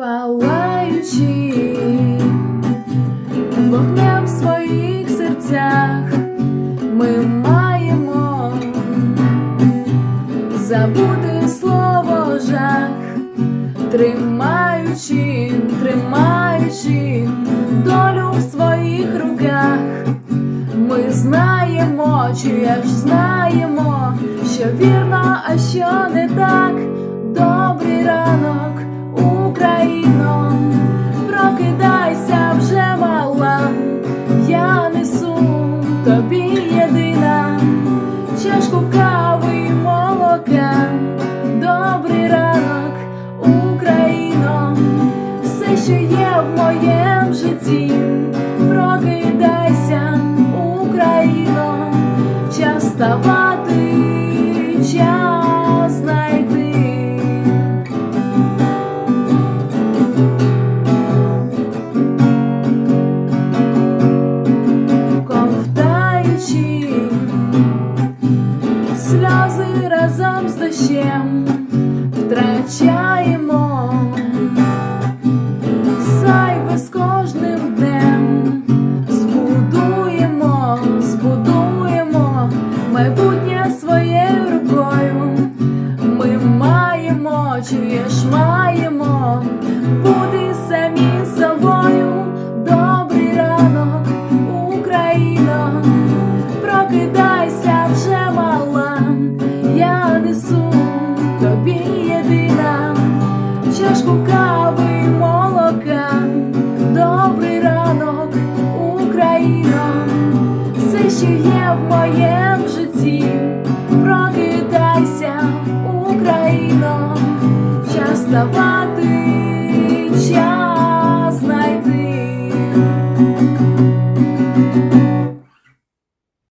палаючи вогнем в своїх серцях, ми маємо забути слово жах, тримаючи, тримаючи долю в своїх руках. Ми знаємо, чуєш, знаємо, що вірно, а що не так. Тобі єдина чашку кави й молока. Добрий ранок, Україно, все, що є в моєму житті, прокидайся, Україно, час ставати, час знайти. Втрачаємо зайве з кожним днем, збудуємо, збудуємо майбутнє своєю рукою. Ми маємо, чуєш, маємо чашку кави молока. Добрий ранок, Україно, все, що є в моєму житті, прокидайся, Україно, час ставати, час знайти.